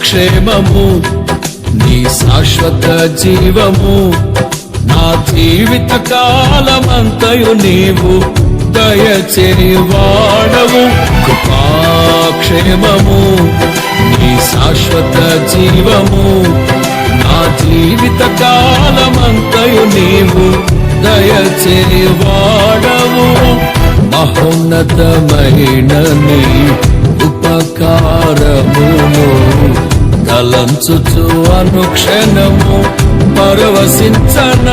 క్షేమము నీ శాశ్వత జీవము నా జీవిత కాలమంతయు నీవు దయచేవాడవు కృపాక్షేమము నీ శాశ్వత జీవము నా జీవిత కాలమంతయు నీవు దయచేవాడవు మహోన్నతమైన నీ ఉపకారమును తలంచుచు అనుక్షణము పరవశించన